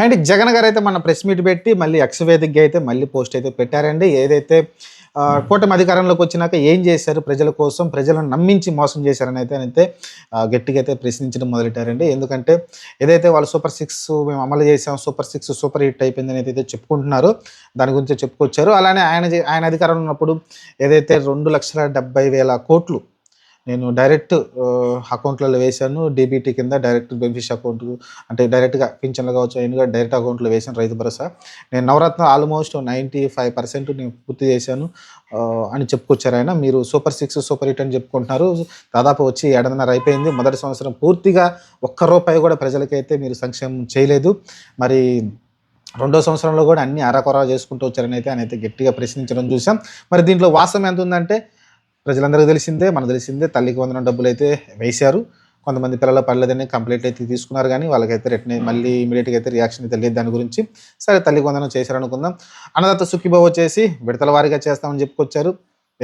And Jagan గారు అయితే మన ప్రెస్ మీట్ పెట్టి మళ్ళీ ఎక్స్ అయితే మళ్ళీ పోస్ట్ అయితే పెట్టారండి. ఏదైతే కూటమి అధికారంలోకి వచ్చినాక ఏం చేశారు? ప్రజల కోసం ప్రజలను నమ్మించి మోసం చేశారని అయితే అయితే గట్టిగా అయితే ప్రశ్నించడం మొదలెట్టారండి. ఎందుకంటే ఏదైతే వాళ్ళు సూపర్ సిక్స్ మేము అమలు చేసాం సూపర్ సిక్స్ సూపర్ హిట్ అయిపోయిందని అయితే చెప్పుకుంటున్నారు దాని గురించి చెప్పుకొచ్చారు. అలానే ఆయన ఆయన అధికారంలో ఉన్నప్పుడు ఏదైతే రెండు లక్షల డెబ్బై వేల కోట్లు నేను డైరెక్ట్ అకౌంట్లలో వేశాను. డీబీటీ కింద డైరెక్ట్ బెనిఫిష్ అకౌంట్ అంటే డైరెక్ట్గా పింఛన్లు కావచ్చు అయినగా డైరెక్ట్ అకౌంట్లో వేసాను రైతు భరోసా. నేను Navaratna almost ninety five percent నేను పూర్తి చేశాను అని చెప్పుకొచ్చారు ఆయన. మీరు సూపర్ సిక్స్ సూపర్ ఎయిట్ అని చెప్పుకుంటున్నారు. దాదాపు వచ్చి ఏడన్నర అయిపోయింది. మొదటి సంవత్సరం పూర్తిగా ఒక్క రూపాయి కూడా ప్రజలకైతే మీరు సంక్షేమం చేయలేదు. మరి రెండో సంవత్సరంలో కూడా అన్ని అరకొర చేసుకుంటూ వచ్చారని అయితే ఆయన అయితే గట్టిగా ప్రశ్నించడం చూసాం మరి దీంట్లో వాస్తవం ఎంత ఉందంటే ప్రజలందరికీ తెలిసిందే మనకు తెలిసిందే తల్లికి వందనం డబ్బులు అయితే వేశారు. కొంతమంది పిల్లలు పడలేదని కంప్లైంట్ అయితే తీసుకున్నారు కానీ వాళ్ళకైతే రిటర్న్ మళ్ళీ ఇమీడియట్గా అయితే రియాక్షన్ అయితే లేదు దాని గురించి. సరే తల్లికి వందనం చేశారు అనుకుందాం అన్నదత్త సుఖీబాబు వచ్చేసి విడతల వారీగా చేస్తామని చెప్పుకొచ్చారు.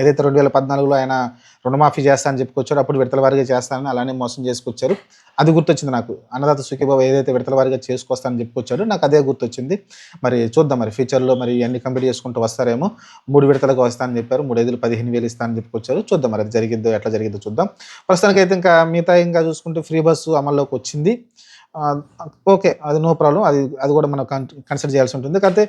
ఏదైతే రెండు వేల పద్నాలుగులో ఆయన రుణమాఫీ చేస్తా అని చెప్పుకొచ్చారు అప్పుడు విడతల వారిగా చేస్తానని అలానే మోసం చేసుకొచ్చారు. అది గుర్తొచ్చింది నాకు. అన్నదాత సుఖీబాబు ఏదైతే విడతల వారిగా చేసుకొస్తానని చెప్పుకొచ్చాడు నాకు అదే గుర్తొచ్చింది. మరి చూద్దాం మరి ఫ్యూచర్లో మరి అన్ని కంప్లీట్ చేసుకుంటూ వస్తారేమో. మూడు విడతలకు వస్తానని చెప్పారు. మూడు ఐదులు పదిహేను వేలు ఇస్తానని చెప్పుకొచ్చారు. చూద్దాం మరి అది జరిగిందో ఎట్లా జరిగిందో చూద్దాం. ప్రస్తుతానికి అయితే ఇంకా మిగతా ఇంకా చూసుకుంటే ఫ్రీ బస్సు అమల్లోకి వచ్చింది. ఓకే అది నో ప్రాబ్లం అది అది కూడా మనం కన్సిడర్ చేయాల్సి ఉంటుంది. కాకపోతే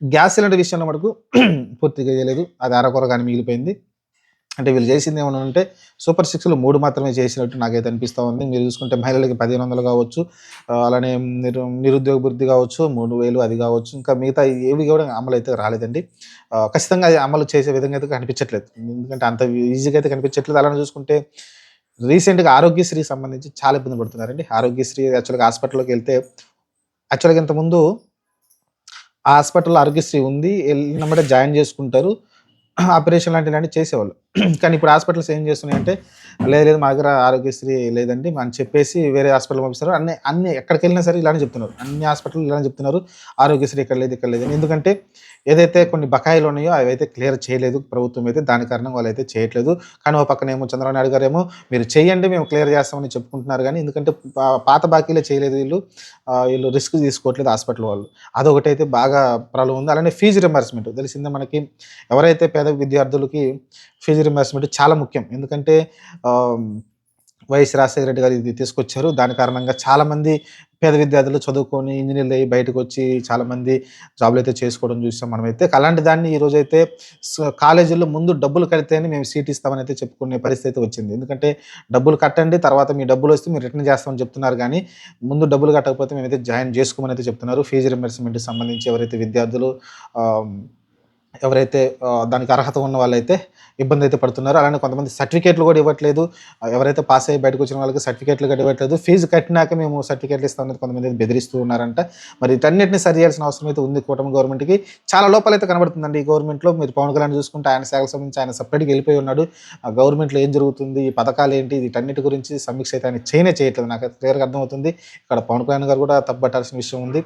గ్యాస్ సిలిండర్ విషయంలో మటుకు పూర్తిగా చేయలేదు. అది అరకొర కానీ మిగిలిపోయింది. అంటే వీళ్ళు చేసింది ఏమైనా ఉంటే సూపర్ సిక్స్లో మూడు మాత్రమే చేసినట్టు నాకైతే అనిపిస్తూ ఉంది. మీరు చూసుకుంటే మహిళలకి పదిహేను వందలు కావచ్చు అలానే నిరు నిరుద్యోగ వృద్ధి కావచ్చు మూడు వేలు అది కావచ్చు ఇంకా మిగతా ఏవి కూడా అమలు అయితే రాలేదండి. ఖచ్చితంగా అది అమలు చేసే విధంగా అయితే కనిపించట్లేదు. ఎందుకంటే అంత ఈజీగా అయితే కనిపించట్లేదు. అలానే చూసుకుంటే రీసెంట్గా ఆరోగ్యశ్రీ సంబంధించి చాలా ఇబ్బంది పడుతున్నారండి. ఆరోగ్యశ్రీ యాక్చువల్గా హాస్పిటల్లోకి వెళ్తే యాక్చువల్గా ఇంతకుముందు హాస్పిటల్ ఆరోగ్యశ్రీ ఉంది వెళ్ళినమ్మటే జాయిన్ చేసుకుంటారు. ఆపరేషన్ లాంటి లాంటివి చేసేవాళ్ళు. కానీ ఇప్పుడు హాస్పిటల్స్ ఏం చేస్తున్నాయంటే లేదు లేదు మా దగ్గర ఆరోగ్యశ్రీ లేదండి అని చెప్పేసి వేరే హాస్పిటల్ పంపిస్తారు అన్ని అన్ని ఎక్కడికి వెళ్ళినా సరే ఇలానే చెప్తున్నారు. అన్ని హాస్పిటల్ ఇలానే చెప్తున్నారు. ఆరోగ్యశ్రీ ఇక్కడ లేదు ఇక్కడ లేదు ఎందుకంటే ఏదైతే కొన్ని బకాయిలు ఉన్నాయో అవి అయితే క్లియర్ చేయలేదు ప్రభుత్వం అయితే. దాని కారణంగా వాళ్ళు అయితే చేయట్లేదు. కానీ ఓ పక్కనేమో చంద్రబాబు నాయుడు గారేమో మీరు చేయండి మేము క్లియర్ చేస్తామని చెప్పుకుంటున్నారు కానీ ఎందుకంటే పాత బాకీలే చేయలేదు వీళ్ళు. వీళ్ళు రిస్క్ తీసుకోవట్లేదు హాస్పిటల్ వాళ్ళు. అదొకటి అయితే బాగా ప్రాబ్లం ఉంది. అలానే ఫీజు రింబర్స్మెంట్ తెలిసిందే మనకి ఎవరైతే పేద విద్యార్థులకి ఫీజు ఇన్వెస్ట్మెంట్ చాలా ముఖ్యం. ఎందుకంటే వైఎస్ రాజశేఖర రెడ్డి గారు ఇది తీసుకొచ్చారు. దాని కారణంగా చాలామంది పేద విద్యార్థులు చదువుకొని ఇంజనీర్లు అయ్యి బయటకు వచ్చి చాలామంది జాబులు అయితే చేసుకోవడం చూసాం మనమైతే. అలాంటి దాన్ని ఈరోజైతే అయితే కాలేజీల్లో ముందు డబ్బులు కడితేనే మేము సీట్ ఇస్తామని అయితే చెప్పుకునే పరిస్థితి అయితే వచ్చింది. ఎందుకంటే డబ్బులు కట్టండి తర్వాత మీ డబ్బులు వస్తే మీరు రిటర్న్ చేస్తామని చెప్తున్నారు కానీ ముందు డబ్బులు కట్టకపోతే మేమైతే జాయిన్ చేసుకోమని అయితే చెప్తున్నారు. ఫీజు రింబర్స్మెంట్ సంబంధించి ఎవరైతే విద్యార్థులు ఎవరైతే దానికి అర్హత ఉన్న వాళ్ళైతే ఇబ్బంది అయితే పడుతున్నారు. అలానే కొంతమంది సర్టిఫికేట్లు కూడా ఇవ్వట్లేదు. ఎవరైతే పాస్ అయ్యి బయటకు వచ్చిన వాళ్ళకి సర్టిఫికేట్లు కూడా ఇవ్వట్లేదు. ఫీజు కట్టినాక మేము సర్టిఫికేట్లు ఇస్తామని కొంతమంది బెదిరిస్తూ ఉన్నారంట. మరి వీటన్నిటిని సరి చేయాల్సిన అవసరం అయితే ఉంది కూటమి గవర్నమెంట్కి. చాలా లోపాలు అయితే కనబడుతుందండి ఈ గవర్నమెంట్లో. మీరు పవన్ కళ్యాణ్ చూసుకుంటే ఆయన శాఖకు సంబంధించి ఆయన సపరేట్గా వెళ్ళిపోయి ఉన్నాడు. ఆ గవర్నమెంట్లో ఏం జరుగుతుంది? ఈ పథకాలు ఏంటి? వీటన్నిటి గురించి సమీక్ష అయితే ఆయన చేయనే చేయట్లేదు. నాకు క్లియర్గా అర్థమవుతుంది. ఇక్కడ పవన్ కళ్యాణ్ గారు కూడా తప్పట్టాల్సిన విషయం ఉంది.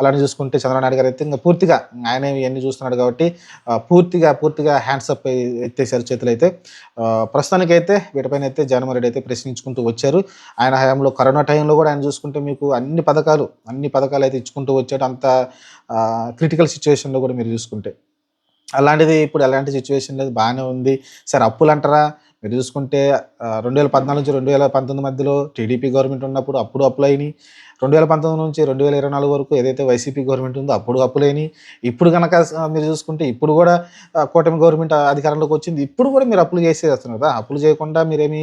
అలానే చూసుకుంటే చంద్రబాబు నాయుడు గారు అయితే ఇంకా పూర్తిగా ఆయన ఇవన్నీ చూస్తున్నాడు కాబట్టి పూర్తిగా పూర్తిగా హ్యాండ్సప్ ఎత్తేసారు చేతులు అయితే ప్రస్తుతానికైతే వీటిపైన అయితే జగన్మోహన్ అయితే ప్రశ్నించుకుంటూ వచ్చారు. ఆయన హయాంలో కరోనా టైంలో కూడా ఆయన చూసుకుంటే మీకు అన్ని పథకాలు అన్ని పథకాలు అయితే ఇచ్చుకుంటూ వచ్చాడు. అంత క్రిటికల్ సిచ్యువేషన్లో కూడా మీరు చూసుకుంటే. అలాంటిది ఇప్పుడు అలాంటి సిచ్యువేషన్ లేదు. బాగానే ఉంది. సరే అప్పులు అంటారా మీరు చూసుకుంటే రెండు వేల పద్నాలుగు నుంచి రెండు వేల పంతొమ్మిది మధ్యలో టీడీపీ గవర్నమెంట్ ఉన్నప్పుడు అప్పుడు అప్పులు రెండు వేల పంతొమ్మిది నుంచి రెండు వేల ఇరవై నాలుగు వరకు ఏదైతే వైసీపీ గవర్నమెంట్ ఉందో అప్పుడు అప్పులైనాయి ఇప్పుడు కనుక మీరు చూసుకుంటే ఇప్పుడు కూడా కూటమి గవర్నమెంట్ అధికారంలోకి వచ్చింది. ఇప్పుడు కూడా మీరు అప్పులు చేసేస్తున్నారు కదా అప్పులు చేయకుండా మీరేమి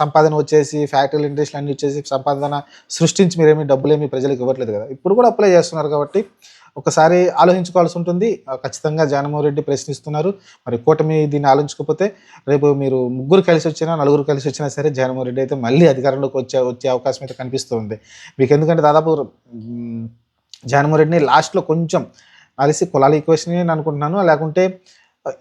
సంపాదన వచ్చేసి ఫ్యాక్టరీలు ఇండస్ట్రీలు అన్ని వచ్చేసి సంపాదన సృష్టించి మీరేమి డబ్బులేమి ప్రజలకు ఇవ్వట్లేదు కదా? ఇప్పుడు కూడా అప్లై చేస్తున్నారు కాబట్టి ఒకసారి ఆలోచించుకోవాల్సి ఉంటుంది. ఖచ్చితంగా జగన్మోహన్ రెడ్డి ప్రశ్నిస్తున్నారు. మరి కూటమి దీన్ని ఆలోచించకపోతే రేపు మీరు ముగ్గురు కలిసి వచ్చినా నలుగురు కలిసి వచ్చినా సరే జగన్మోహన్ రెడ్డి అయితే మళ్ళీ అధికారంలోకి వచ్చే వచ్చే అవకాశం అయితే కనిపిస్తుంది. మీకు ఎందుకంటే దాదాపు జగన్మోహన్ రెడ్డిని లాస్ట్లో కొంచెం అలసి కులాల ఈక్వేషన్ నేను అనుకుంటున్నాను. లేకుంటే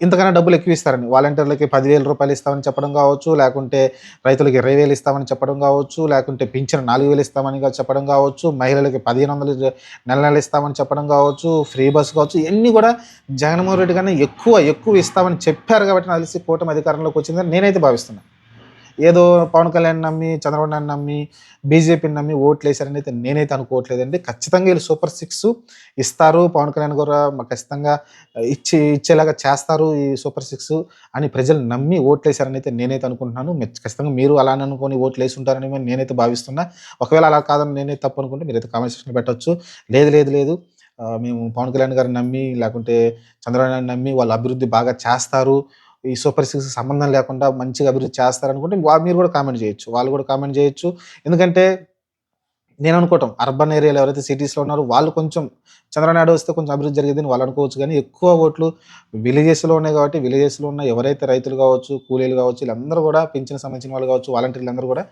ఇంతకన్నా డబ్బులు ఎక్కువ ఇస్తారని వాలంటీర్లకి పదివేల రూపాయలు ఇస్తామని చెప్పడం కావచ్చు లేకుంటే రైతులకి ఇరవై వేలు ఇస్తామని చెప్పడం కావచ్చు లేకుంటే పింఛన్ నాలుగు వేలు ఇస్తామని చెప్పడం కావచ్చు మహిళలకి పదిహేను వందలు నెల నెల ఇస్తామని చెప్పడం కావచ్చు ఫ్రీ బస్ కావచ్చు ఇవన్నీ కూడా జగన్మోహన్ రెడ్డి కన్నా ఎక్కువ ఎక్కువ ఇస్తామని చెప్పారు కాబట్టి నాకు తెలిసి కూటమి అధికారంలోకి వచ్చిందని నేనైతే భావిస్తున్నాను. ఏదో పవన్ కళ్యాణ్ నమ్మి చంద్రబాబు నాయుడు నమ్మి బీజేపీని నమ్మి ఓట్లు వేశారని అయితే నేనైతే అనుకోవట్లేదండి. ఖచ్చితంగా వీళ్ళు సూపర్ సిక్స్ ఇస్తారు. పవన్ కళ్యాణ్ కూడా మాకు ఖచ్చితంగా ఇచ్చి ఇచ్చేలాగా చేస్తారు ఈ సూపర్ సిక్స్ అని ప్రజలు నమ్మి ఓట్లు వేశారని అయితే నేనైతే అనుకుంటున్నాను. ఖచ్చితంగా మీరు అలానే అనుకొని ఓట్లు వేసి ఉంటారని నేనైతే భావిస్తున్నా. ఒకవేళ అలా కాదని నేనైతే తప్పు అనుకుంటే మీరైతే కామెంట్ సెక్షన్ పెట్టొచ్చు. లేదు లేదు లేదు. మేము పవన్ కళ్యాణ్ గారిని నమ్మి లేకుంటే చంద్రబాబు నాయుడు నమ్మి వాళ్ళు అభివృద్ధి బాగా చేస్తారు. ఈ సూపర్ సిక్స్ సంబంధం లేకుండా మంచిగా అభివృద్ధి చేస్తారనుకుంటే మీరు కూడా కామెంట్ చేయొచ్చు. వాళ్ళు కూడా కామెంట్ చేయొచ్చు. ఎందుకంటే నేను అనుకోవటం అర్బన్ ఏరియాలో ఎవరైతే సిటీస్లో ఉన్నారో వాళ్ళు కొంచెం చంద్రనాయుడు వస్తే కొంచెం అభివృద్ధి జరిగేదని వాళ్ళు అనుకోవచ్చు కానీ ఎక్కువ ఓట్లు విలేజెస్లో ఉన్నాయి కాబట్టి విలేజెస్లో ఉన్న ఎవరైతే రైతులు కావచ్చు కూలీలు కావచ్చు వీళ్ళందరూ కూడా పింఛన్ సంబంధించిన వాళ్ళు కావచ్చు వాలంటీర్లు అందరూ కూడా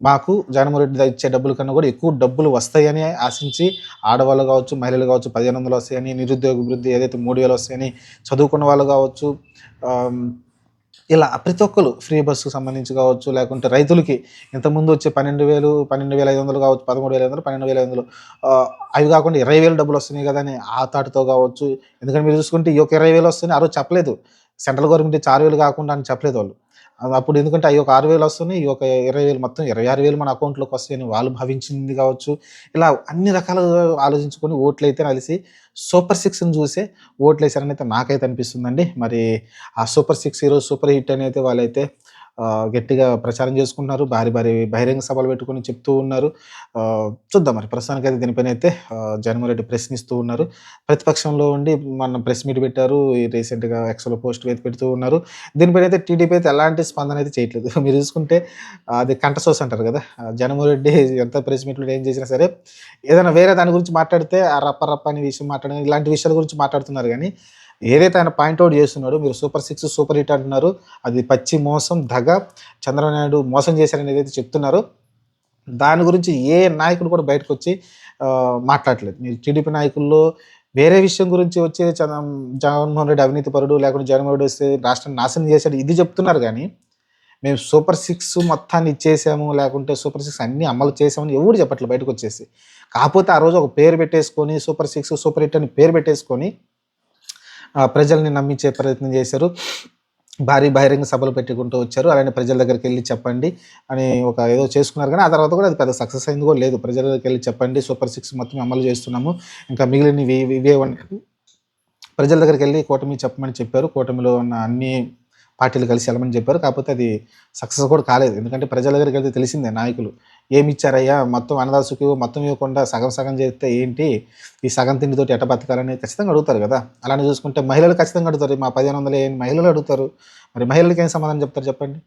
మాకు జగన్మోహన్ రెడ్డి ఇచ్చే డబ్బుల కన్నా కూడా ఎక్కువ డబ్బులు వస్తాయని ఆశించి ఆడవాళ్ళు కావచ్చు మహిళలు కావచ్చు పదిహేను వందలు వస్తాయని నిరుద్యోగ వృద్ధి ఏదైతే మూడు వేలు వస్తాయని చదువుకున్న వాళ్ళు కావచ్చు ఇలా ప్రతి ఒక్కరు ఫ్రీ బస్సుకు సంబంధించి కావచ్చు లేకుంటే రైతులకి ఇంతకుముందు వచ్చే పన్నెండు వేలు పన్నెండు వేల ఐదు వందలు కావచ్చు పదమూడు వేల ఐదు వందలు పన్నెండు వేల ఐదు వందలు అవి కాకుండా ఇరవై వేలు డబ్బులు వస్తున్నాయి కదా అని ఆ తాటితో కావచ్చు ఎందుకంటే మీరు చూసుకుంటే ఈ యొక్క ఇరవై వేలు వస్తున్నాయి ఆ రోజు చెప్పలేదు. సెంట్రల్ గవర్నమెంట్ చారు ఆరు వేలు కాకుండా అని చెప్పలేదు వాళ్ళు. అప్పుడు ఎందుకంటే అవి ఒక ఆరు వేలు వస్తున్నాయి ఈ ఒక ఇరవై వేలు మొత్తం ఇరవై ఆరు వేలు మన అకౌంట్లోకి వస్తాయని వాళ్ళు భావించింది కావచ్చు. ఇలా అన్ని రకాలుగా ఆలోచించుకొని ఓట్లు అయితే కలిసి సూపర్ సిక్స్ని చూసే ఓట్లు వేసారని అయితే నాకైతే అనిపిస్తుందండి. మరి ఆ సూపర్ సిక్స్ ఈరోజు సూపర్ హిట్ అని అయితే వాళ్ళైతే గట్టిగా ప్రచారం చేసుకుంటున్నారు. భారీ భారీ బహిరంగ సభలు పెట్టుకుని చెప్తూ ఉన్నారు. చూద్దాం మరి. ప్రస్తుతానికి అయితే దీనిపైన అయితే జగన్మోహన్ రెడ్డి ప్రశ్నిస్తూ ఉన్నారు. ప్రతిపక్షంలో ఉండి మన ప్రెస్ మీట్ పెట్టారు. ఈ రీసెంట్గా ఎక్స్లో పోస్ట్ అయితే పెడుతూ ఉన్నారు. దీనిపైన అయితే టీడీపీ అయితే ఎలాంటి స్పందన అయితే చేయట్లేదు. మీరు చూసుకుంటే అది కంటసోస్ అంటారు కదా. జగన్మోహన్ రెడ్డి ఎంత ప్రెస్ మీట్లు ఏం చేసినా సరే ఏదైనా వేరే దాని గురించి మాట్లాడితే ఆ రప్ప రప్ప అనే విషయం మాట్లాడడం ఇలాంటి విషయాల గురించి మాట్లాడుతున్నారు కానీ ఏదైతే ఆయన పాయింట్అవుట్ చేస్తున్నాడో మీరు సూపర్ సిక్స్ సూపర్ హిట్ అంటున్నారు అది పచ్చి మోసం దగ చంద్రబాబు మోసం చేశారని ఏదైతే చెప్తున్నారో దాని గురించి ఏ నాయకుడు కూడా బయటకు వచ్చి మాట్లాడలేదు. మీరు టీడీపీ నాయకుల్లో వేరే విషయం గురించి వచ్చే చంద్ర- జగన్మోహన్ రెడ్డి అవినీతి పరుడు లేకుంటే జగన్మోహన్ రెడ్డి వస్తే రాష్ట్రాన్ని నాశనం చేశాడు ఇది చెప్తున్నారు కానీ మేము సూపర్ సిక్స్ మొత్తాన్ని ఇచ్చేసాము లేకుంటే సూపర్ సిక్స్ అన్ని అమలు చేసామని ఎవరు చెప్పట్లేదు బయటకు వచ్చేసి. కాకపోతే ఆ రోజు ఒక పేరు పెట్టేసుకొని సూపర్ సిక్స్ సూపర్ హిట్ అని పేరు పెట్టేసుకొని ప్రజల్ని నమ్మించే ప్రయత్నం చేశారు. భారీ బహిరంగ సభలు పెట్టుకుంటూ వచ్చారు. అలానే ప్రజల దగ్గరికి వెళ్ళి చెప్పండి అని ఒక ఏదో చేసుకున్నారు కానీ ఆ తర్వాత కూడా అది పెద్ద సక్సెస్ అయింది కూడా లేదు. ప్రజల దగ్గరికి వెళ్ళి చెప్పండి సూపర్ సిక్స్ మొత్తం అమలు చేస్తున్నాము. ఇంకా మిగిలినవి ఇవే ప్రజల దగ్గరికి వెళ్ళి కూటమి చెప్పమని చెప్పారు. కూటమిలో ఉన్న అన్ని పార్టీలు కలిసి వెళ్ళమని చెప్పారు. కాకపోతే అది సక్సెస్ కూడా కాలేదు. ఎందుకంటే ప్రజల దగ్గరికి వెళ్తే తెలిసిందే నాయకులు ఏమి ఇచ్చారయ్యా మొత్తం అన్నదాసుకి మొత్తం ఇవ్వకుండా సగం సగం చేస్తే ఏంటి? ఈ సగం తిండితోటి ఎట బతకాలని ఖచ్చితంగా అడుగుతారు కదా. అలానే చూసుకుంటే మహిళలు ఖచ్చితంగా అడుగుతారు మా పదిహేను వందలు ఏం మహిళలు అడుగుతారు? మరి మహిళలకి ఏం సమాధానం చెప్తారు చెప్పండి.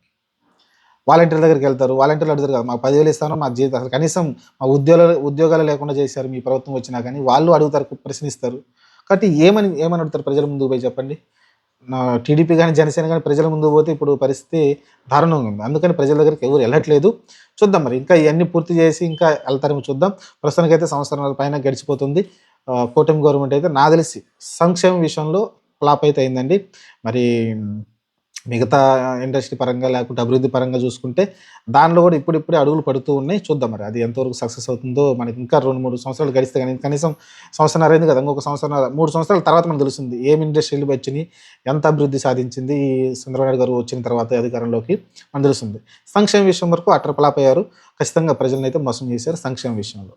వాలంటీర్ దగ్గరికి వెళ్తారు. వాలంటీర్లు అడుగుతారు కదా మా పదివేలు ఇస్తాను మా జీవితం అసలు కనీసం మా ఉద్యోగాలు ఉద్యోగాలు లేకుండా చేశారు మీ ప్రభుత్వం వచ్చినా కానీ వాళ్ళు అడుగుతారు ప్రశ్నిస్తారు. కాబట్టి ఏమని ఏమని అడుగుతారు ప్రజల ముందుకు పోయి చెప్పండి? నా టీడీపీ కానీ జనసేన కానీ ప్రజల ముందు పోతే ఇప్పుడు పరిస్థితి దారుణంగా ఉంది. అందుకని ప్రజల దగ్గరికి ఎవరు వెళ్ళట్లేదు. చూద్దాం మరి. ఇంకా ఇవన్నీ పూర్తి చేసి ఇంకా వెళ్తారేమో చూద్దాం. ప్రస్తుతానికైతే సంవత్సరాల పైన గడిచిపోతుంది. కూటమి గవర్నమెంట్ అయితే నా తెలిసి సంక్షేమ విషయంలో ఫ్లాప్ అయితే అయిందండి. మరి మిగతా ఇండస్ట్రీ పరంగా లేకుంటే అభివృద్ధి పరంగా చూసుకుంటే దానిలో కూడా ఇప్పుడిప్పుడే అడుగులు పడుతూ ఉన్నాయి. చూద్దాం మరి అది ఎంతవరకు సక్సెస్ అవుతుందో. మనకి ఇంకా రెండు మూడు సంవత్సరాలు గడిస్తే కానీ కనీసం సంవత్సరం అయింది కదా ఇంకొక సంవత్సరం మూడు సంవత్సరాల తర్వాత మనకు తెలుస్తుంది ఏం ఇండస్ట్రీలు వచ్చినాయి ఎంత అభివృద్ధి సాధించింది ఈ చంద్రబాబు నాయుడు గారు వచ్చిన తర్వాత అధికారంలోకి మనకు తెలుస్తుంది. సంక్షేమ విషయం వరకు అట్టర్ ఖచ్చితంగా ప్రజలను అయితే మోసం చేశారు సంక్షేమ విషయంలో.